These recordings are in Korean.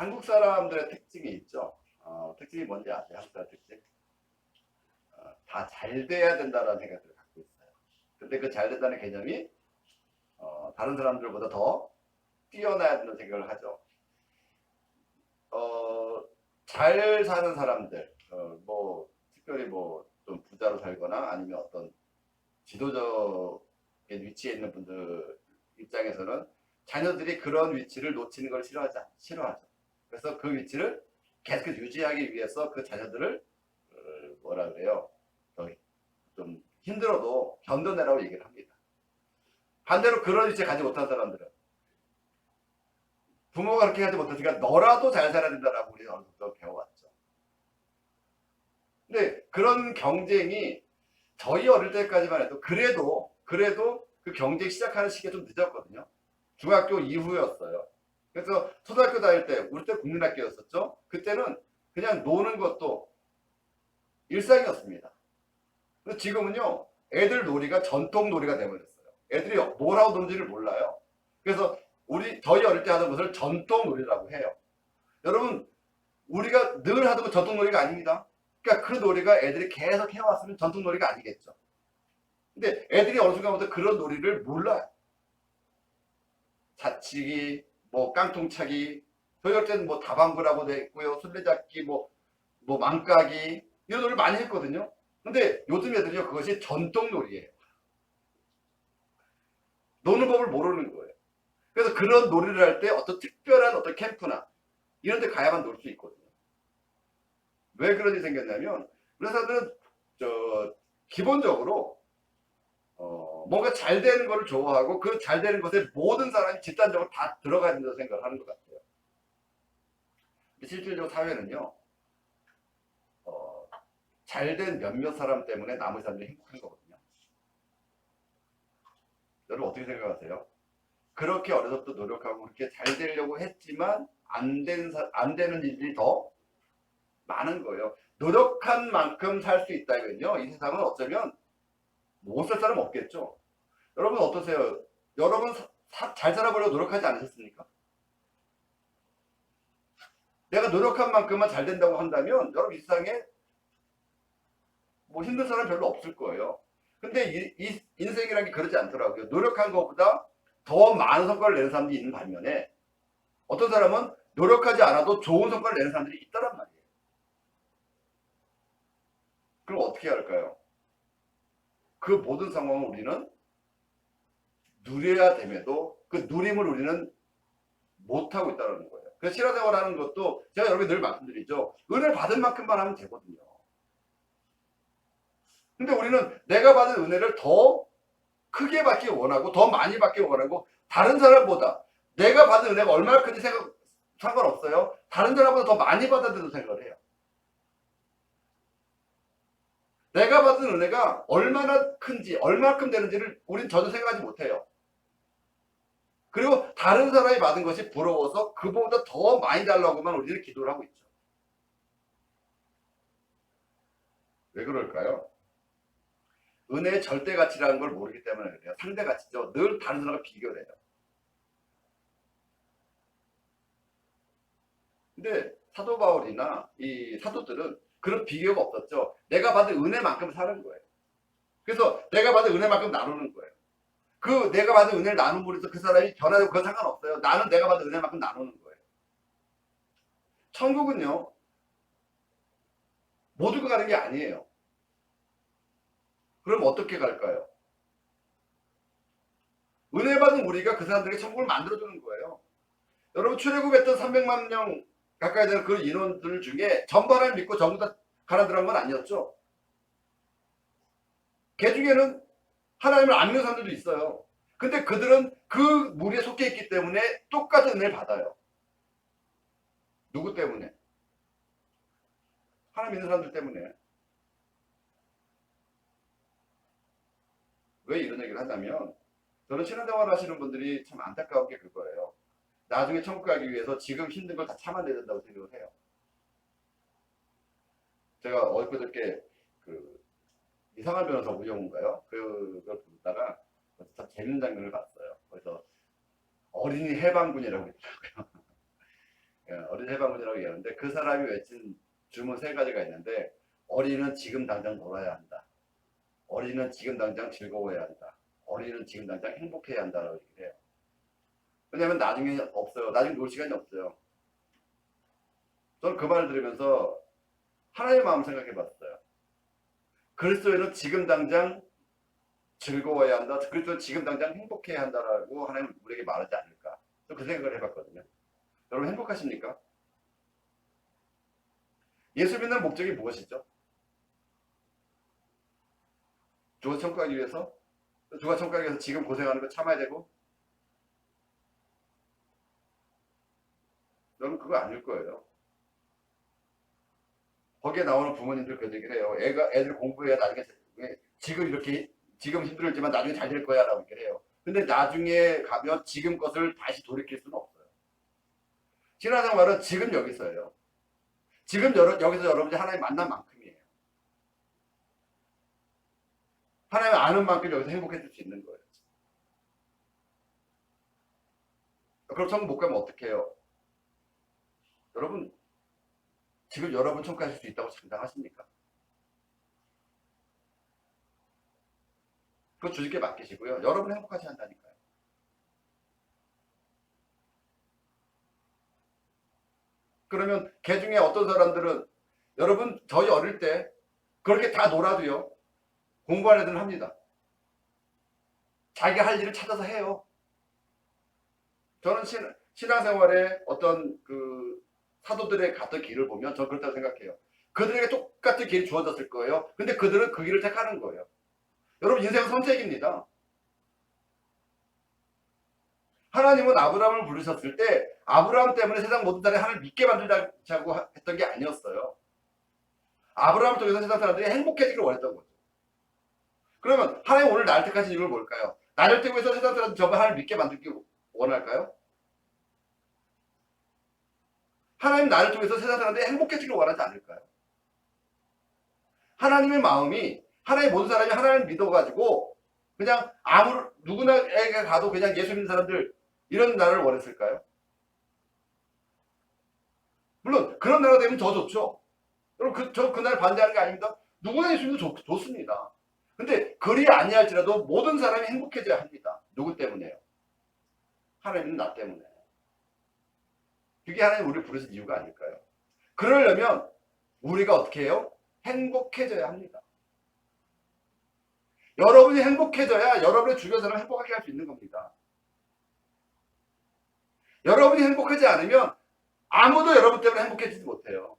한국 사람들의 특징이 있죠. 어, 특징이 뭔지 아세요? 한국 사람 특징? 어, 다잘 돼야 된다는 생각들을 갖고 있어요. 근데 그 잘 된다는 개념이 어, 다른 사람들보다 더 뛰어나야 된다는 생각을 하죠. 어, 잘 사는 사람들, 어, 뭐 특별히 뭐 좀 부자로 살거나 아니면 어떤 지도적인 위치에 있는 분들 입장에서는 자녀들이 그런 위치를 놓치는 걸 싫어하지, 싫어하죠. 그래서 그 위치를 계속 유지하기 위해서 그 자녀들을 어, 뭐라 그래요? 더좀 힘들어도 견뎌내라고 얘기를 합니다. 반대로 그런 위치에 가지 못한 사람들은 부모가 그렇게 하지 못했으니까 너라도 잘 살아야 된다라고 우리 어느 정도 배워왔죠. 근데 그런 경쟁이 저희 어릴 때까지만 해도 그래도 그래도 그 경쟁 시작하는 시기가 좀 늦었거든요. 중학교 이후였어요. 그래서 초등학교 다닐 때 우리 때 국민학교였었죠. 그때는 그냥 노는 것도 일상이었습니다. 지금은요, 애들 놀이가 전통 놀이가 돼버렸어요. 애들이 뭘 하고 노는지를 몰라요. 그래서 우리 저희 어릴 때 하던 것을 전통 놀이라고 해요. 여러분, 우리가 늘 하던 건 전통 놀이가 아닙니다. 그러니까 그 놀이가 애들이 계속 해왔으면 전통 놀이가 아니겠죠. 근데 애들이 어느 순간부터 그런 놀이를 몰라요. 자치기, 뭐 깡통차기, 어릴 때는 뭐 다방구라고 돼 있고요. 술래잡기, 뭐, 뭐 망까기, 이런 놀이 많이 했거든요. 근데 요즘 애들이요, 그것이 전통 놀이에요. 노는 법을 모르는 거예요. 그래서 그런 놀이를 할 때 어떤 특별한 어떤 캠프나 이런 데 가야만 놀 수 있거든요. 왜 그런 일이 생겼냐면, 우리 사람들은, 저, 기본적으로, 어, 뭔가 잘 되는 거를 좋아하고 그 잘 되는 것에 모든 사람이 집단적으로 다 들어가야 된다고 생각을 하는 것 같아요. 실질적으로 사회는요, 어, 잘된 몇몇 사람 때문에 나머지 사람들이 행복한 거거든요. 여러분 어떻게 생각하세요? 그렇게 어려서부터 노력하고 그렇게 잘 되려고 했지만 안, 된 사- 안 되는 일들이 더 많은 거예요. 노력한 만큼 살 수 있다면요. 이 세상은 어쩌면 못살 사람 없겠죠. 여러분 어떠세요? 여러분 사- 사- 잘 살아보려고 노력하지 않으셨습니까? 내가 노력한 만큼만 잘 된다고 한다면 여러분 이 세상에 뭐 힘든 사람 별로 없을 거예요. 근데 이, 이 인생이라는 게 그러지 않더라고요. 노력한 것보다 더 많은 성과를 내는 사람들이 있는 반면에 어떤 사람은 노력하지 않아도 좋은 성과를 내는 사람들이 있다란 말이에요. 그럼 어떻게 할까요? 그 모든 상황을 우리는 누려야 됨에도 그 누림을 우리는 못하고 있다는 거예요. 그래서 실화생활 하는 것도 제가 여러분 늘 말씀드리죠. 은혜를 받은 만큼만 하면 되거든요. 근데 우리는 내가 받은 은혜를 더 크게 받기 원하고 더 많이 받기 원하고 다른 사람보다 내가 받은 은혜가 얼마나 큰지 생각 상관없어요. 다른 사람보다 더 많이 된다고 생각을 해요. 내가 받은 은혜가 얼마나 큰지, 얼마큼 되는지를 우린 전혀 생각하지 못해요. 그리고 다른 사람이 받은 것이 부러워서 그보다 더 많이 달라고만 우리는 기도를 하고 있죠. 왜 그럴까요? 은혜의 절대 가치라는 걸 모르기 때문에 그래요. 상대 가치죠. 늘 다른 사람과 비교를 해요. 근데 사도 바울이나 이 사도들은 그런 비교가 없었죠. 내가 받은 은혜만큼 사는 거예요. 그래서 내가 받은 은혜만큼 나누는 거예요. 그 내가 받은 은혜를 나눔으로써 그 사람이 변화되고 그건 상관없어요. 나는 내가 받은 은혜만큼 나누는 거예요. 천국은요, 모두가 가는 게 아니에요. 그럼 어떻게 갈까요? 은혜 받은 우리가 그 사람들에게 천국을 만들어주는 거예요. 여러분 출애굽했던 300만 명 가까이 되는 그 인원들 중에 전부 하나님 믿고 전부 다 들어간 건 아니었죠. 그 중에는 하나님을 안 믿는 사람들도 있어요. 근데 그들은 그 무리에 속해 있기 때문에 똑같은 은혜를 받아요. 누구 때문에? 하나님 믿는 사람들 때문에. 왜 이런 얘기를 하냐면 저는 신앙생활 하시는 분들이 참 안타까운 게 그거예요. 나중에 천국 가기 위해서 지금 힘든 걸 다 참아내야 된다고 생각을 해요. 제가 엊그저께 그 이상한 변호사 우영우인가요? 그걸 보다가 참 재밌는 장면을 봤어요. 그래서 어린이 해방군이라고 있더라고요. 예, 어린 해방군이라고 얘기하는데 그 사람이 외친 주문 세 가지가 있는데 어린이는 지금 당장 놀아야 한다. 어린이는 지금 당장 즐거워야 한다. 어린이는 지금 당장 행복해야 한다라고 얘기를 해요. 왜냐면 나중에 없어요. 나중에 놀 시간이 없어요. 저는 그 말을 들으면서 하나님의 마음 생각해 봤어요. 그리스도인은 지금 당장 즐거워야 한다. 그리스도는 지금 당장 행복해야 한다라고 하나님 우리에게 말하지 않을까. 저그 생각을 해봤거든요. 여러분 행복하십니까? 예수 믿는 목적이 무엇이죠? 주가 천국하기 위해서? 주가 천국하기 위해서 지금 고생하는 거 참아야 되고? 여러분 그거 아닐 거예요. 거기에 나오는 부모님들 그 얘기를 해요. 애가 애들 공부해야 나중에 왜 지금 이렇게 지금 힘들지만 나중에 잘 될 거야라고 얘기를 해요. 근데 나중에 가면 지금 것을 다시 돌이킬 수는 없어요. 신앙생활은 지금 여기서예요. 지금 여러, 여기서 여러분이 하나님 만난 만큼이에요. 하나님 아는 만큼 여기서 행복해질 수 있는 거예요. 천국 못 가면 어떻게 해요? 여러분 지금 여러분 가실 수 있다고 장담하십니까? 그거 주님께 맡기시고요. 여러분 행복하지 한다니까요. 그러면 개 중에 어떤 사람들은 여러분 저희 어릴 때 그렇게 다 놀아도요. 공부하는 애들은 합니다. 자기 할 일을 찾아서 해요. 저는 신, 신앙생활에 어떤 그 사도들의 갔던 길을 보면 저는 그렇다고 생각해요. 그들에게 똑같은 길이 주어졌을 거예요. 근데 그들은 그 길을 택하는 거예요. 여러분 인생은 선택입니다. 하나님은 아브라함을 부르셨을 때 아브라함 때문에 세상 모든 사람이 하나님을 믿게 만들자고 하- 했던 게 아니었어요. 아브라함을 통해서 세상 사람들이 행복해지기를 원했던 거죠. 그러면 하나님 오늘 나를 택하신 이유는 뭘까요? 나를 통해서 세상 사람들 저번 하나님을 믿게 만들기 원할까요? 하나님 나를 통해서 세상 사람들이 행복해지기를 원하지 않을까요? 하나님의 마음이 하나님 모든 사람이 하나님을 믿어가지고 그냥 아무 누구나에게 가도 그냥 예수 믿는 사람들 이런 나라를 원했을까요? 물론 그런 나라 되면 더 좋죠. 여러분 그, 저 그날 반대하는 게 아닙니다. 누구나 예수 믿는 좋, 좋습니다. 근데 그리 아니할지라도 모든 사람이 행복해져야 합니다. 누구 때문에요? 하나님은 나 때문에. 그게 하나님 우리를 부르신 이유가 아닐까요? 그러려면 우리가 어떻게 해요? 행복해져야 합니다. 여러분이 행복해져야 여러분의 주변 사람을 행복하게 할 수 있는 겁니다. 여러분이 행복하지 않으면 아무도 여러분 때문에 행복해지지 못해요.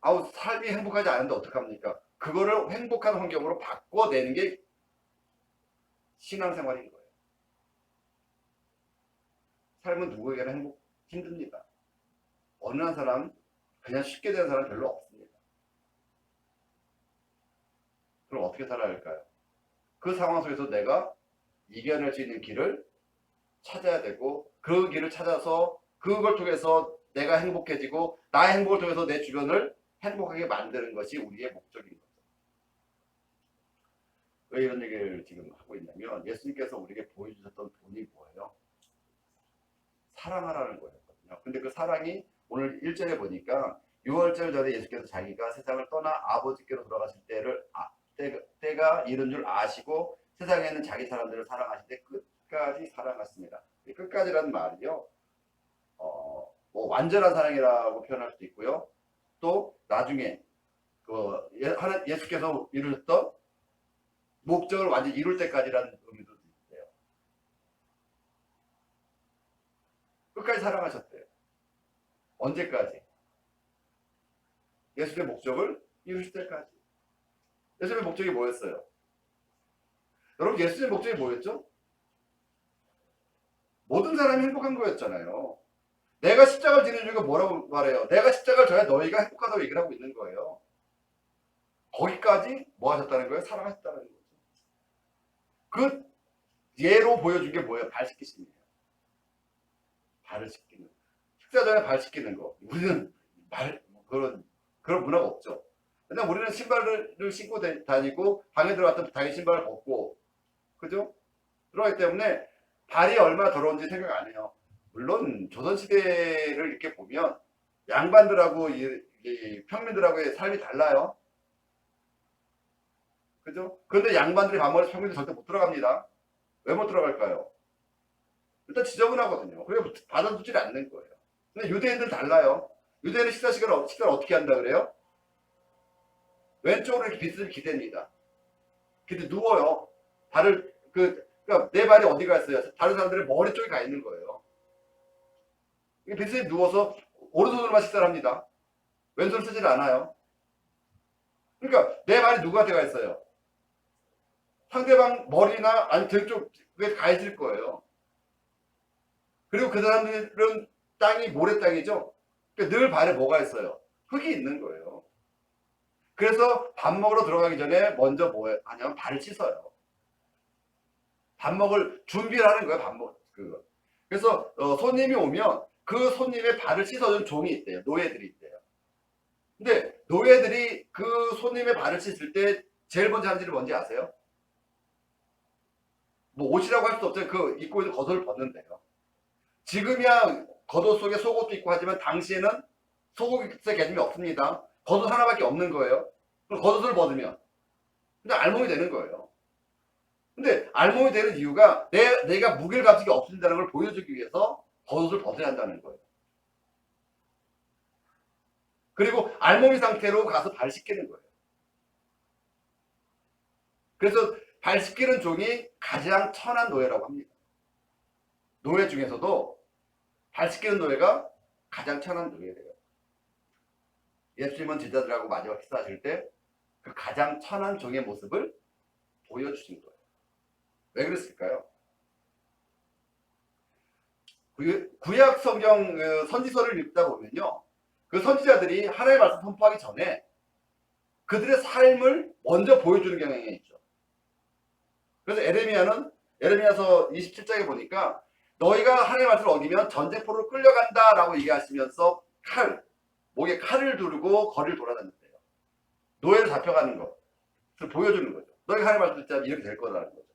아우 삶이 행복하지 않은데 어떡합니까? 그거를 행복한 환경으로 바꿔내는 게 신앙생활인 거예요. 삶은 누구에게나 행복 힘듭니다. 어느 한 사람 그냥 쉽게 되는 사람 별로 없습니다. 그럼 어떻게 살아야 할까요? 그 상황 속에서 내가 이겨낼 수 있는 길을 찾아야 되고 그 길을 찾아서 그걸 통해서 내가 행복해지고 나의 행복을 통해서 내 주변을 행복하게 만드는 것이 우리의 목적인 거죠. 왜 이런 얘기를 지금 하고 있냐면 예수님께서 우리에게 보여주셨던 본이 뭐예요? 사랑하라는 거였거든요. 근데 그 사랑이 오늘 1절에 보니까 6월절 전에 예수께서 자기가 세상을 떠나 아버지께로 돌아가실 때를 아, 때, 때가 이른 줄 아시고 세상에 있는 자기 사람들을 사랑하실 때 끝까지 사랑하십니다. 이 끝까지라는 말이요. 어, 뭐 완전한 사랑이라고 표현할 수도 있고요. 또 나중에 그 예, 예수께서 이루셨던 목적을 완전히 이룰 때까지라는 의미도 있대요. 끝까지 사랑하셨대요. 언제까지? 예수의 목적을 이루실 때까지. 예수의 목적이 뭐였어요? 여러분 예수의 목적이 뭐였죠? 모든 사람이 행복한 거였잖아요. 내가 십자가를 지는 이유가 뭐라고 말해요? 내가 십자가를 져야 너희가 행복하다고 얘기를 하고 있는 거예요. 거기까지 뭐 하셨다는 거예요? 사랑하셨다는 거죠. 그 예로 보여준 게 뭐예요? 발 씻기심이에요. 발을 씻기는. 식사 전에 발 씻기는 거. 우리는 말 그런 그런 문화가 없죠. 왜냐면 우리는 신발을 신고 다- 다니고 방에 들어갔던 당연히 신발을 벗고 그죠? 그렇기 때문에 발이 얼마나 더러운지 생각 안 해요. 물론 조선시대를 이렇게 보면 양반들하고 이, 이 평민들하고의 삶이 달라요. 그죠? 그런데 양반들이 밥 먹어서 평민들 절대 못 들어갑니다. 왜 못 들어갈까요? 일단 지저분하거든요. 그래서 받아주질 않는 거예요. 근데 유대인들 달라요. 유대인은 식사 시간을, 어- 식사를 어떻게 한다 그래요? 왼쪽으로 이렇게 비스를 기댑니다. 근데 누워요. 발을, 그, 그러니까 내 발이 어디 가 있어요? 다른 사람들의 머리 쪽에 가 있는 거예요. 비스에 누워서 오른손으로만 식사를 합니다. 왼손을 쓰질 않아요. 그러니까 내 발이 누구한테 가 있어요? 상대방 머리나 아니 등 쪽에 가 있을 거예요. 그리고 그 사람들은 땅이 모래 땅이죠. 그러니까 늘 발에 뭐가 있어요? 흙이 있는 거예요. 그래서 밥 먹으러 들어가기 전에 먼저 뭐 하냐면 발을 씻어요. 밥 먹을 준비를 하는 거예요. 밥 먹, 그거. 그래서 어, 손님이 오면 그 손님의 발을 씻어준 종이 있대요. 노예들이 있대요. 근데 노예들이 그 손님의 발을 씻을 때 제일 먼저 하는 일이 뭔지 아세요? 뭐 옷이라고 할 수 없어요. 그 입고 있는 겉옷을 벗는데요. 지금이야 겉옷 속에 속옷도 있고 하지만 당시에는 속옷의 개념이 없습니다. 겉옷 하나밖에 없는 거예요. 그럼 겉옷을 벗으면 근데 알몸이 되는 거예요. 근데 알몸이 되는 이유가 내, 내가 무게감식이 없어진다는 걸 보여주기 위해서 겉옷을 벗어야 한다는 거예요. 그리고 알몸이 상태로 가서 발 씻기는 거예요. 그래서 발 씻기는 종이 가장 천한 노예라고 합니다. 노예 중에서도 발 씻기는 노예가 가장 천한 노예래요. 예수님은 제자들하고 마지막 식사하실 때 그 가장 천한 종의 모습을 보여주신 거예요. 왜 그랬을까요? 구- 구약 성경 그 선지서를 읽다 보면요. 그 선지자들이 하나님의 말씀 선포하기 전에 그들의 삶을 먼저 보여주는 경향이 있죠. 그래서 에레미야는 에레미야서 27장에 보니까 너희가 하나님의 말씀을 어기면 전쟁포로 끌려간다라고 얘기하시면서 칼, 목에 칼을 두르고 거리를 돌아다녔대요. 노예를 잡혀가는 것을 보여주는 거죠. 너희가 하나님의 말씀을 듣자면 이렇게 될 거라는 거죠.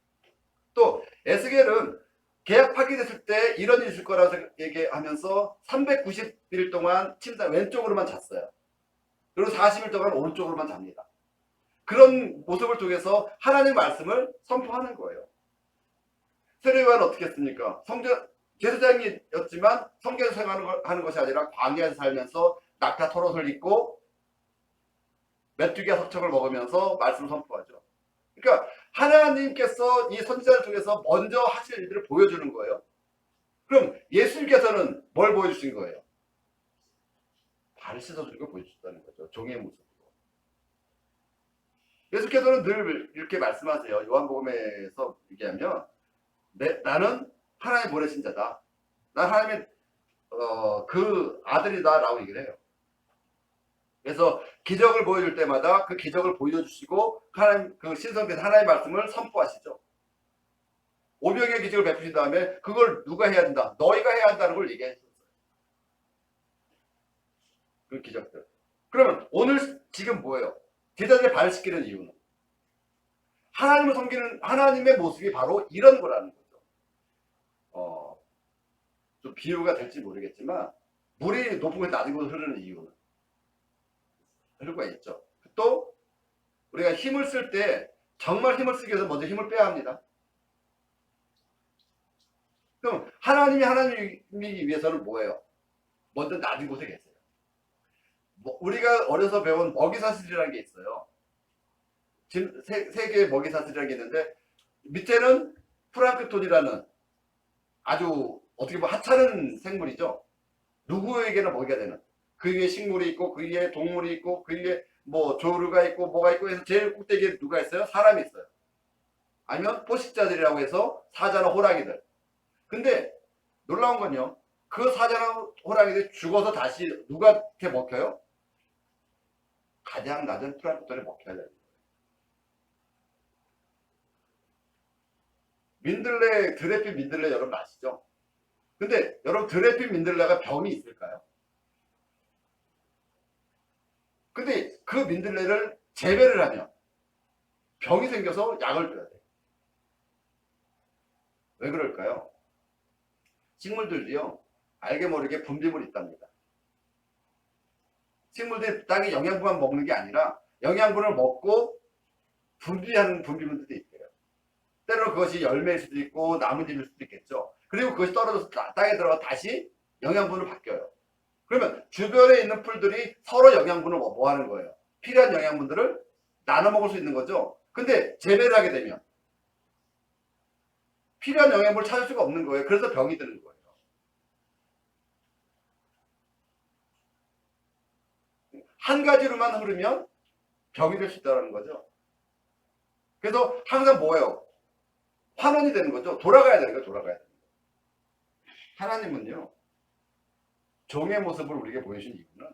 또 에스겔은 계약 파기됐을 때 이런 일이 있을 거라고 얘기하면서 390일 동안 침상 왼쪽으로만 잤어요. 그리고 40일 동안 오른쪽으로만 잡니다. 그런 모습을 통해서 하나님 말씀을 선포하는 거예요. 세례요한은 어떻게 했습니까? 성전 제사장이었지만 성경에서 생활하는 것이 아니라 광야에서 살면서 낙타 털옷을 입고 메뚜기와 석청을 먹으면서 말씀을 선포하죠. 그러니까 하나님께서 이 선지자를 통해서 먼저 하실 일들을 보여주는 거예요. 그럼 예수님께서는 뭘 보여주신 거예요? 발을 씻어주는 걸 보여주셨다는 거죠. 종의 모습으로. 예수께서는 늘 이렇게 말씀하세요. 요한복음에서 얘기하면 내, 나는 하나님 보내신 자다. 난 하나님의 어, 그 아들이다라고 얘기를 해요. 그래서 기적을 보여줄 때마다 그 기적을 보여주시고 하나님 그 신성된 하나님의 말씀을 선포하시죠. 오병의 기적을 베푸신 다음에 그걸 누가 해야 된다? 너희가 해야 한다는 걸 얘기하셨어요. 그 기적들. 그러면 오늘 지금 뭐예요? 제자들의 발을 씻기는 이유는 하나님을 섬기는 하나님의 모습이 바로 이런 거라는 거죠. 어, 좀 비유가 될지 모르겠지만 물이 높은 곳에 낮은 곳으로 흐르는 이유는 이유가 있죠. 또 우리가 힘을 쓸 때 정말 힘을 쓰기 위해서 먼저 힘을 빼야 합니다. 그럼 하나님이 하나님이기 위해서는 뭐예요? 먼저 낮은 곳에 계세요. 뭐, 우리가 어려서 배운 먹이사슬이라는 게 있어요. 세, 세 개의 먹이사슬이라는 게 있는데 밑에는 프랑크톤이라는 아주 어떻게 보면 하찮은 생물이죠. 누구에게나 먹이가 되는. 그 위에 식물이 있고 그 위에 동물이 있고 그 위에 뭐 조류가 있고 뭐가 있고 해서 제일 꼭대기에 누가 있어요? 사람이 있어요. 아니면 포식자들이라고 해서 사자나 호랑이들. 근데 놀라운 건요. 그 사자나 호랑이들이 죽어서 다시 누구한테 먹혀요? 가장 낮은 프랑크톤에 먹혀야 돼요. 민들레, 드레핀 민들레 여러분 아시죠? 근데 여러분 드레핀 민들레가 병이 있을까요? 근데 그 민들레를 재배를 하면 병이 생겨서 약을 줘야 돼. 왜 그럴까요? 식물들도요, 알게 모르게 분비물이 있답니다. 식물들이 땅에 영양분만 먹는 게 아니라 영양분을 먹고 분비하는 분비물들도 있대요. 때로는 그것이 열매일 수도 있고 나무집일 수도 있겠죠. 그리고 그것이 떨어져서 따- 땅에 들어가 다시 영양분으로 바뀌어요. 그러면 주변에 있는 풀들이 서로 영양분을 뭐, 뭐 하는 거예요? 필요한 영양분들을 나눠 먹을 수 있는 거죠. 근데 재배를 하게 되면 필요한 영양분을 찾을 수가 없는 거예요. 그래서 병이 드는 거예요. 한 가지로만 흐르면 병이 될 수 있다는 거죠. 그래서 항상 뭐예요? 환원이 되는 거죠. 돌아가야 되는 거예요. 돌아가야 되는 거예요. 하나님은요. 종의 모습을 우리에게 보여주신 이유는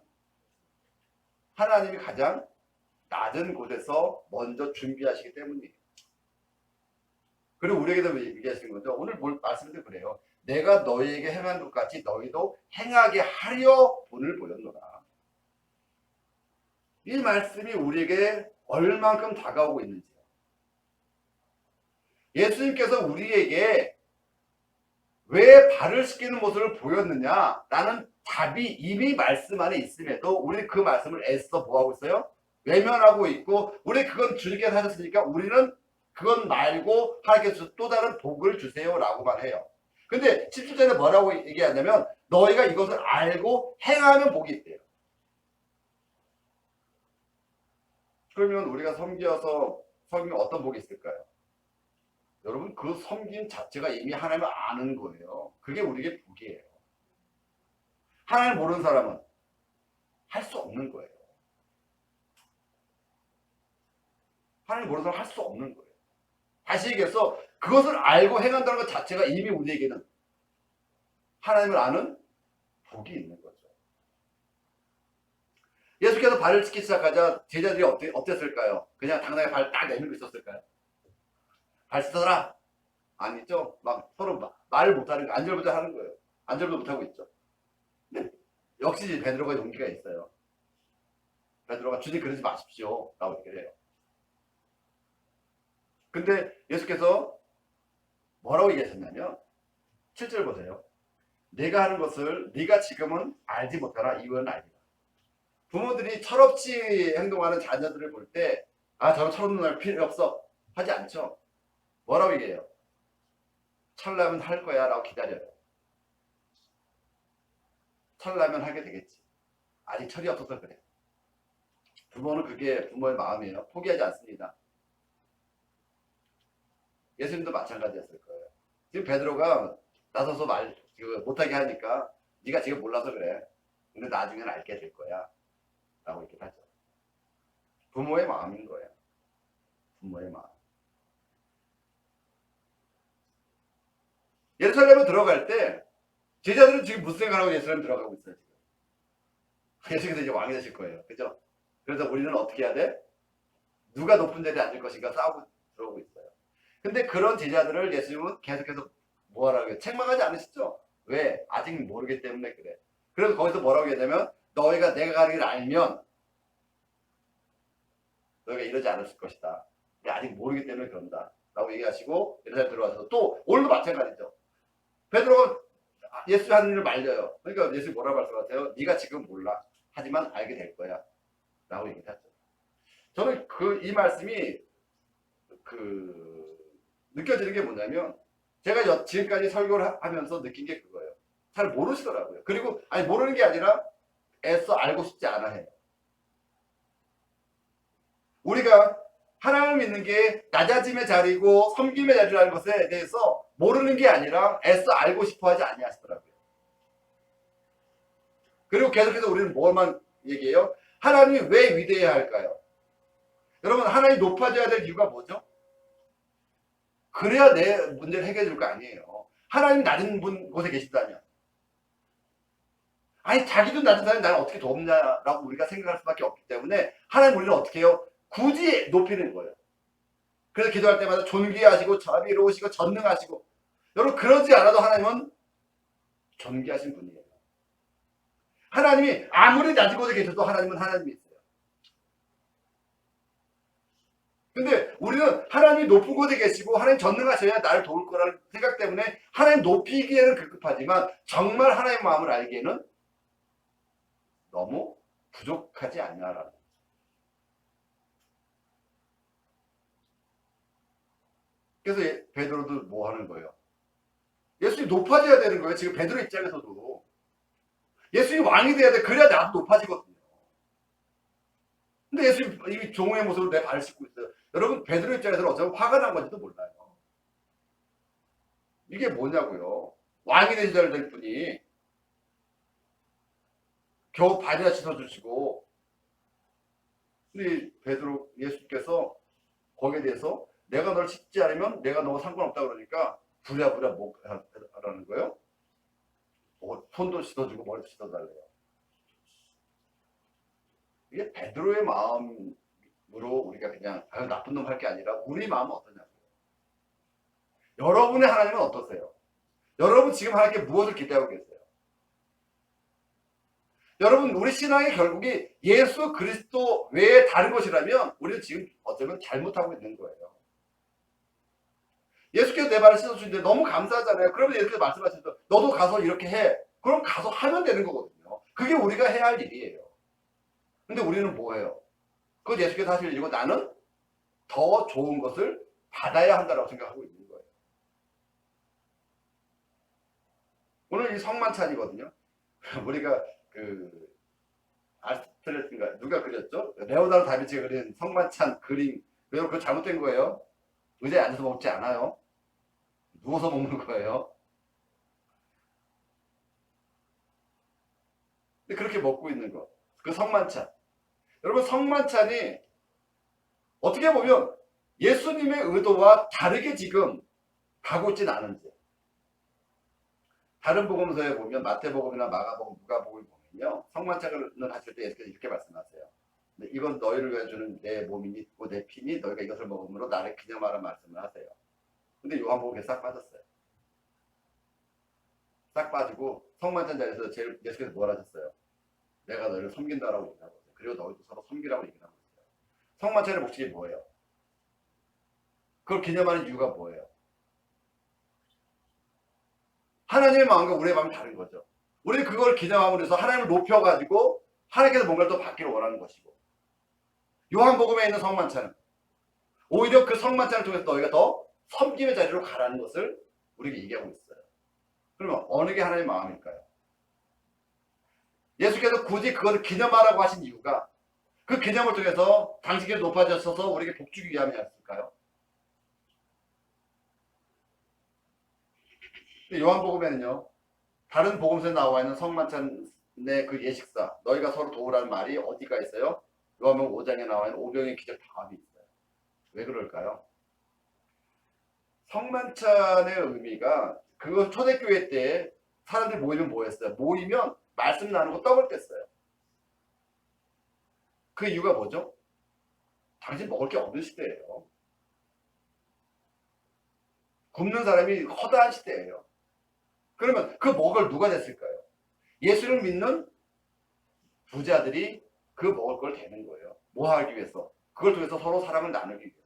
하나님이 가장 낮은 곳에서 먼저 준비하시기 때문이에요. 그리고 우리에게도 얘기하시는 거죠. 오늘 뭘 말씀도 그래요. 내가 너희에게 행한 것 같이 너희도 행하게 하려 본을 보였노라. 이 말씀이 우리에게 얼만큼 다가오고 있는지요. 예수님께서 우리에게 왜 발을 씻기는 모습을 보였느냐? 라는 답이 이미 말씀 안에 있음에도 우리 그 말씀을 애써 뭐하고 있어요? 외면하고 있고 우리 그건 주님께서 하셨으니까 우리는 그건 말고 하나님께서 또 다른 복을 주세요 라고만 해요. 근데 17절에 뭐라고 얘기하냐면 너희가 이것을 알고 행하면 복이 있대요. 그러면 우리가 섬겨서 섬기면 어떤 복이 있을까요? 여러분 그 섬김 자체가 이미 하나님을 아는 거예요. 그게 우리에게 복이에요. 하나님 모르는 사람은 할 수 없는 거예요. 하나님 모르는 사람은 할수 없는 거예요. 다시 얘기해서 그것을 알고 행한다는 것 자체가 이미 우리에게는 하나님을 아는 복이 있는 거죠. 예수께서 발을 씻기 시작하자 제자들이 어땠, 어땠을까요? 그냥 당당히 발딱 내밀고 있었을까요? 발 씻어라! 아니죠? 막 서로 마- 말을 못하는 거, 안절부절 하는 거예요. 안절부절 못하고 있죠. 근데 역시 베드로가 용기가 있어요. 베드로가 주님 그러지 마십시오. 라고 얘기를 해요. 근데 예수께서 뭐라고 얘기하셨냐면 7절 보세요. 내가 하는 것을 네가 지금은 알지 못하라 이유는 알리라. 부모들이 철없이 행동하는 자녀들을 볼 때 아 저는 철없는 날 필요 없어 하지 않죠. 뭐라고 얘기해요? 철나면 할 거야 라고 기다려요. 철나면 하게 되겠지. 아직 철이 없어서 그래. 부모는 그게 부모의 마음이에요. 포기하지 않습니다. 예수님도 마찬가지였을 거예요. 지금 베드로가 나서서 말 그, 못하게 하니까 네가 지금 몰라서 그래. 근데 나중에는 알게 될 거야. 라고 얘기를 하죠. 부모의 마음인 거예요. 부모의 마음. 예루살렘에 들어갈 때 제자들은 지금 무슨 생각하고 예루살렘 들어가고 있어요. 예수께서 이제 왕이 되실 거예요. 그죠? 그래서 우리는 어떻게 해야 돼? 누가 높은 자리에 앉을 것인가 싸우고 들어오고 있어요. 근데 그런 제자들을 예수님은 계속해서 뭐하라고 해요? 책망하지 않으시죠? 왜? 아직 모르기 때문에 그래. 그래서 거기서 뭐라고 얘기하냐면 너희가 내가 가는 길을 알면 너희가 이러지 않았을 것이다. 아직 모르기 때문에 그런다. 라고 얘기하시고 예루살렘 들어와서 또 오늘도 마찬가지죠. 베드로가 예수 하는 일을 말려요. 그러니까 예수님 뭐라고 말씀하세요? 네가 지금 몰라. 하지만 알게 될 거야. 라고 얘기하죠. 저는 그 이 말씀이 그 느껴지는 게 뭐냐면 제가 여- 지금까지 설교를 하- 하면서 느낀 게 그거예요. 잘 모르시더라고요. 그리고 아니 모르는 게 아니라 애써 알고 싶지 않아 해요. 우리가 하나님을 믿는 게 낮아짐의 자리고 섬김의 자리라는 것에 대해서 모르는 게 아니라 애써 알고 싶어 하지 아니하시더라고요. 그리고 계속해서 우리는 뭐만 얘기해요? 하나님이 왜 위대해야 할까요? 여러분 하나님이 높아져야 될 이유가 뭐죠? 그래야 내 문제를 해결해 줄 거 아니에요. 하나님 낮은 분 곳에 계신다면 아니 자기도 낮은 사람이 나를 어떻게 돕냐라고 우리가 생각할 수밖에 없기 때문에 하나님 우리를 어떻게 해요? 굳이 높이는 거예요. 그래서 기도할 때마다 존귀하시고 자비로우시고 전능하시고 여러분 그러지 않아도 하나님은 존귀하신 분이에요. 하나님이 아무리 곳에 계셔도 하나님은 하나님이 있어요. 근데 우리는 하나님이 높은 곳에 계시고 하나님 전능하셔야 나를 도울 거라는 생각 때문에 하나님 높이기에는 급급하지만 정말 하나님의 마음을 알기에는 너무 부족하지 않냐라는 거죠. 그래서 예- 베드로도 뭐 하는 거예요? 예수님이 높아져야 되는 거예요. 지금 베드로 입장에서도. 예수님이 왕이 돼야 돼. 그래야 나도 높아지거든요. 근데 예수님 이미 종의 모습으로 내 발을 씻고 있어요. 여러분 베드로 입장에서는 어쩌면 화가 난 건지도 몰라요. 이게 뭐냐고요. 왕이 되셔야 될 분이 겨우 발이나 씻어주시고 근데 베드로 예수님께서 거기에 대해서 내가 널 씻지 않으면 내가 너무 상관없다 그러니까 부랴부랴 뭐 하라는 거예요? 뭐 손도 씻어주고 머리도 씻어달래요. 이게 베드로의 마음으로 우리가 그냥 아유 나쁜 놈 할 게 아니라 우리 마음은 어떠냐고요. 여러분의 하나님은 어떠세요? 여러분 지금 하나님께 무엇을 기대하고 계세요? 여러분 우리 신앙의 결국이 예수 그리스도 외에 다른 것이라면 우리는 지금 어쩌면 잘못하고 있는 거예요. 예수께서 내 발을 씻어주는데 너무 감사하잖아요. 그러면 예수께서 말씀하셔서 너도 가서 이렇게 해. 그럼 가서 하면 되는 거거든요. 그게 우리가 해야 할 일이에요. 근데 우리는 뭐예요? 그건 예수께서 하실 일이고 나는 더 좋은 것을 받아야 한다고 생각하고 있는 거예요. 오늘 이 성만찬이거든요. 우리가 그 아스트레스인가 누가 그렸죠? 레오나르도 다빈치가 그린 성만찬 그림 여러분 그거 잘못된 거예요. 의자에 앉아서 먹지 않아요. 누워서 먹는 거예요. 그렇게 먹고 있는 거. 그 성만찬. 여러분 성만찬이 어떻게 보면 예수님의 의도와 다르게 지금 가고 있진 않은지. 다른 복음서에 보면 마태복음이나 마가복음, 누가복음을 보면요. 성만찬을 하실 때 예수께서 이렇게 말씀하세요. 네, 이건 너희를 위해 주는 내 몸이니 고내 피니 너희가 이것을 먹음으로 나를 기념하라 말씀을 하세요. 근데 요한복음에 싹 빠졌어요. 싹 빠지고 성만찬 자리에서 제일 예수께서 뭘 하셨어요? 내가 너희를 섬긴다라고 얘기하고. 그리고 너희도 서로 섬기라고 얘기하고 있어요. 성만찬의 목적이 뭐예요? 그걸 기념하는 이유가 뭐예요? 하나님의 마음과 우리의 마음이 다른 거죠. 우리는 그걸 기념함으로 해서 하나님을 높여가지고 하나님께서 뭔가를 더 받기를 원하는 것이고 요한복음에 있는 성만찬은 오히려 그 성만찬을 통해서 너희가 더 섬김의 자리로 가라는 것을 우리에게 얘기하고 있어요. 그러면 어느 게 하나님의 마음일까요? 예수께서 굳이 그것을 기념하라고 하신 이유가 그 기념을 통해서 당신께 높아져서 우리에게 복주기 위함이었을까요? 요한복음에는요 다른 복음서에 나와 있는 성만찬의 그 예식사 너희가 서로 도우라는 말이 어디가 있어요? 요한복음 5장에 나와 있는 오병의 기적 다음이 있어요. 왜 그럴까요? 성만찬의 의미가 그거 초대교회 때 사람들이 모이면 뭐했어요? 모이면 말씀 나누고 떡을 뗐어요. 그 이유가 뭐죠? 당신 먹을 게 없는 시대예요. 굶는 사람이 허다한 시대예요. 그러면 그 먹을 누가 냈을까요? 예수를 믿는 부자들이 그 먹을 걸 대는 거예요. 뭐 하기 위해서? 그걸 통해서 서로 사랑을 나누기 위해서.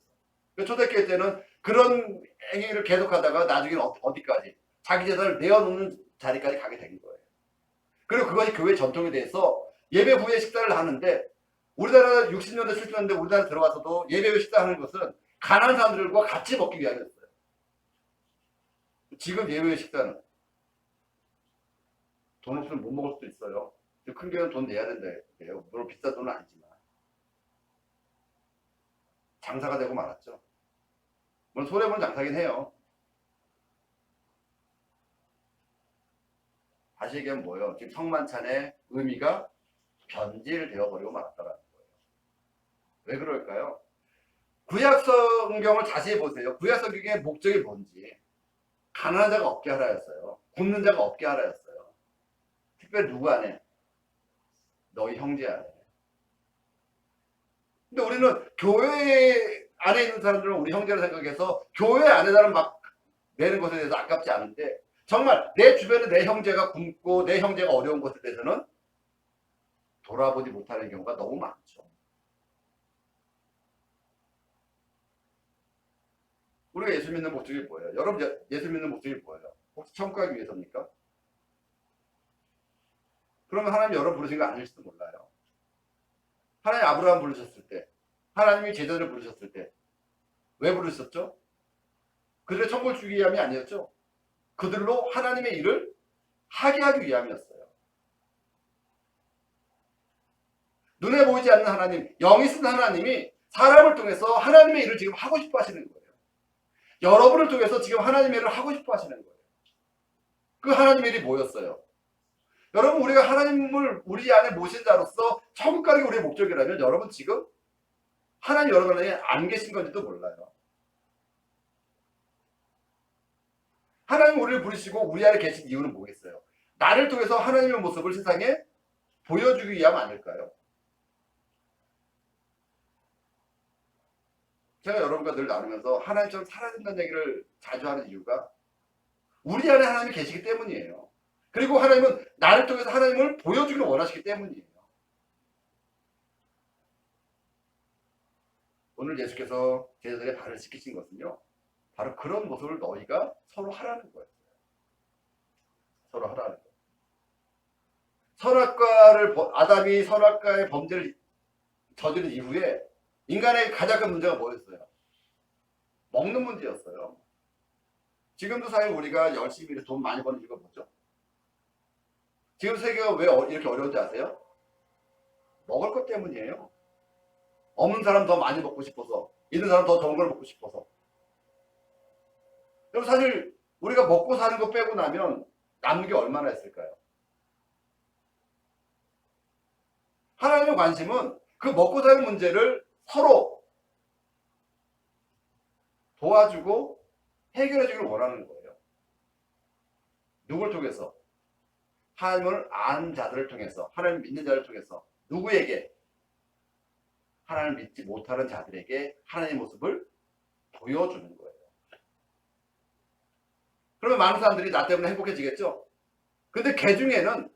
그 초대교회 때는 그런 행위를 계속하다가 나중에는 어- 어디까지? 자기 재산을 내어놓는 자리까지 가게 된 거예요. 그리고 그것이 교회 전통에 대해서 예배 후에 식사를 하는데 우리나라 60년대 70년대 우리나라 들어와서도 예배 후에 식사하는 것은 가난한 사람들과 같이 먹기 위함이었어요. 지금 예배 후에 식사는 돈 없으면 못 먹을 수도 있어요. 큰 교회는 돈 내야 된대요. 물론 비싼 돈은 아니지만. 장사가 되고 말았죠. 물론 손해보는 장사긴 해요. 다시 얘기하면 뭐예요? 지금 성만찬의 의미가 변질되어 버리고 말았다라는 거예요. 왜 그럴까요? 구약 성경을 자세히 보세요. 구약 성경의 목적이 뭔지. 가난한 자가 없게 하라였어요. 굶는 자가 없게 하라였어요. 특별히 누구 안에? 너희 형제 안에. 근데 우리는 교회 안에 있는 사람들은 우리 형제를 생각해서 교회 안에다는 막 내는 것에 대해서 아깝지 않은데 정말 내 주변에 내 형제가 굶고 내 형제가 어려운 것에 대해서는 돌아보지 못하는 경우가 너무 많죠. 우리가 예수 믿는 목적이 뭐예요? 여러분 예- 예수 믿는 목적이 뭐예요? 혹시 천국 가기 위해서입니까? 그러면 하나님 여러분 부르신 거 아닐지도 몰라요. 하나님 아브라함 부르셨을 때, 하나님이 제자들을 부르셨을 때, 왜 부르셨죠? 그들의 천국을 주기 위함이 아니었죠? 그들로 하나님의 일을 하게 하기 위함이었어요. 눈에 보이지 않는 하나님, 영이 쓴 하나님이 사람을 통해서 하나님의 일을 지금 하고 싶어 하시는 거예요. 여러분을 통해서 지금 하나님의 일을 하고 싶어 하시는 거예요. 그 하나님의 일이 뭐였어요? 여러분, 우리가 하나님을 우리 안에 모신 자로서 천국 가는 게 우리의 목적이라면 여러분 지금 하나님 여러분 안에 안 계신 건지도 몰라요. 하나님 우리를 부르시고 우리 안에 계신 이유는 뭐겠어요? 나를 통해서 하나님의 모습을 세상에 보여주기 위함 아닐까요? 제가 여러분과 늘 나누면서 하나님처럼 살아야 된다는 얘기를 자주 하는 이유가 우리 안에 하나님이 계시기 때문이에요. 그리고 하나님은 나를 통해서 하나님을 보여주기를 원하시기 때문이에요. 오늘 예수께서 제자들의 발을 씻기신 것은요. 바로 그런 모습을 너희가 서로 하라는 거예요. 서로 하라는 거예요. 선악과를 범- 아담이 선악과의 범죄를 저지른 이후에 인간의 가장 큰 문제가 뭐였어요? 먹는 문제였어요. 지금도 사실 우리가 열심히 돈 많이 버는 이유가 뭐죠? 지금 세계가 왜 어- 이렇게 어려운지 아세요? 먹을 것 때문이에요. 없는 사람 더 많이 먹고 싶어서, 있는 사람 더 좋은 걸 먹고 싶어서. 여러분 사실 우리가 먹고 사는 거 빼고 나면 남는 게 얼마나 있을까요? 하나님의 관심은 그 먹고 사는 문제를 서로 도와주고 해결해 주길 원하는 거예요. 누굴 통해서? 하나님을 아는 자들을 통해서, 하나님 믿는 자를 통해서, 누구에게? 하나님을 믿지 못하는 자들에게 하나님의 모습을 보여주는 거예요. 그러면 많은 사람들이 나 때문에 행복해지겠죠? 근데 그 중에는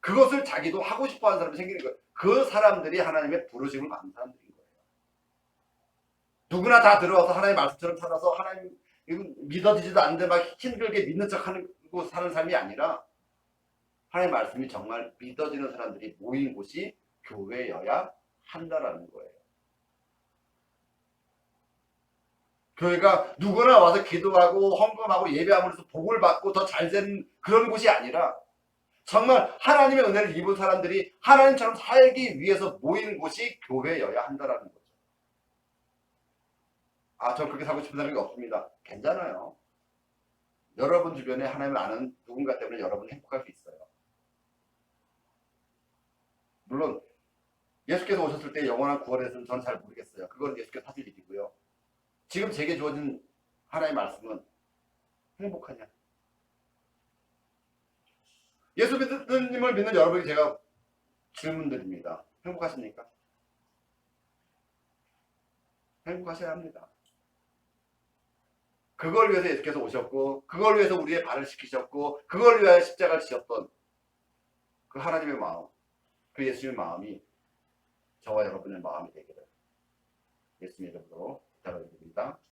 그것을 자기도 하고 싶어 하는 사람이 생기는 거예요. 그 사람들이 하나님의 부르심을 받는 사람들인 거예요. 누구나 다 들어와서 하나님의 말씀처럼 살아서 하나님 믿어지지도 않는데 막 힘들게 믿는 척 하는 고 사는 삶이 아니라 하나님의 말씀이 정말 믿어지는 사람들이 모인 곳이 교회여야 한다라는 거예요. 교회가 누구나 와서 기도하고 헌금하고 예배함으로써 복을 받고 더 잘 되는 그런 곳이 아니라 정말 하나님의 은혜를 입은 사람들이 하나님처럼 살기 위해서 모인 곳이 교회여야 한다라는 거죠. 아, 저 그렇게 살고 싶은 사람이 없습니다. 괜찮아요. 여러분 주변에 하나님을 아는 누군가 때문에 여러분이 행복할 수 있어요. 물론 예수께서 오셨을 때 영원한 구원에 대해서는 저는 잘 모르겠어요. 그건 예수께서 하실 일이고요. 지금 제게 주어진 하나의 말씀은 행복하냐? 예수 믿는님을 믿는 여러분에게 제가 질문 드립니다. 행복하십니까? 행복하셔야 합니다. 그걸 위해서 예수께서 오셨고, 그걸 위해서 우리의 발을 시키셨고, 그걸 위하여 십자가를 지셨던 그 하나님의 마음, 그 예수님의 마음이 저와 여러분의 마음이 되기를 예수님의 이름으로 부탁을 드립니다.